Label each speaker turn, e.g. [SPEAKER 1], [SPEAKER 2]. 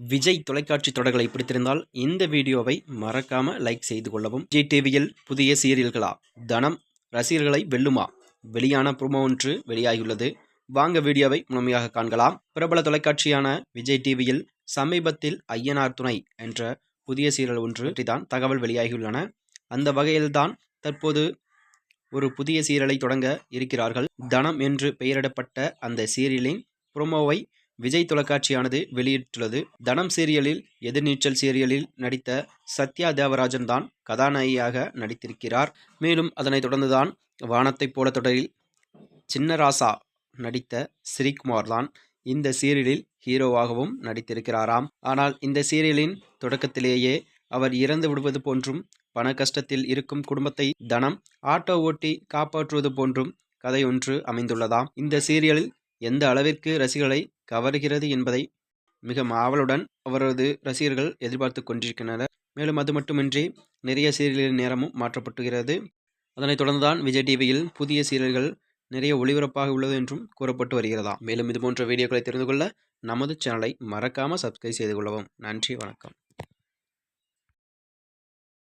[SPEAKER 1] விஜய் தொலைக்காட்சி தொடர்களை பிடித்திருந்தால் இந்த வீடியோவை மறக்காம லைக் செய்து கொள்ளவும். விஜய் டிவியில் புதிய சீரியல்களா? தனம் ரசிகர்களை வெல்லுமா? வெளியான ப்ரோமோ ஒன்று வெளியாகியுள்ளது. வாங்க வீடியோவை முழுமையாக காண்கலாம். பிரபல தொலைக்காட்சியான விஜய் டிவியில் சமீபத்தில் ஐயனார் துணை என்ற புதிய சீரியல் ஒன்று தான் தகவல் வெளியாகியுள்ளன. அந்த வகையில்தான் தற்போது ஒரு புதிய சீரியலை தொடங்க இருக்கிறார்கள். தனம் என்று பெயரிடப்பட்ட அந்த சீரியலின் ப்ரோமோவை விஜய் தொலைக்காட்சியானது வெளியிட்டுள்ளது. தனம் சீரியலில் எதிர்நீச்சல் சீரியலில் நடித்த சத்யா தேவராஜன் தான் கதாநாயகியாக நடித்திருக்கிறார். மேலும் அதனைத் தொடர்ந்துதான் வானத்தைப் போல தொடரில் சின்னராசா நடித்த ஸ்ரீகுமார் தான் இந்த சீரியலில் ஹீரோவாகவும் நடித்திருக்கிறாராம். ஆனால் இந்த சீரியலின் தொடக்கத்திலேயே அவர் இறந்து விடுவது போன்றும் பண கஷ்டத்தில் இருக்கும் குடும்பத்தை தனம் ஆட்டோ ஓட்டி காப்பாற்றுவது போன்றும் கதை ஒன்று அமைந்துள்ளதாம். இந்த சீரியலில் எந்த அளவிற்கு ரசிகளை கவருகிறது என்பதை மிக ஆவலுடன் அவரது ரசிகர்கள் எதிர்பார்த்து கொண்டிருக்கின்றனர். மேலும் அது மட்டுமின்றி நிறைய சீரியல்களின் நேரமும் மாற்றப்பட்டுகிறது. அதனைத் தொடர்ந்துதான் விஜய் டிவியில் புதிய சீரியல்கள் நிறைய ஒளிபரப்பாக உள்ளது என்றும் கூறப்பட்டு வருகிறதா? மேலும் இதுபோன்ற வீடியோக்களை தெரிந்து கொள்ள நமது சேனலை மறக்காமல் சப்ஸ்கிரைப் செய்து கொள்ளவும். நன்றி வணக்கம்.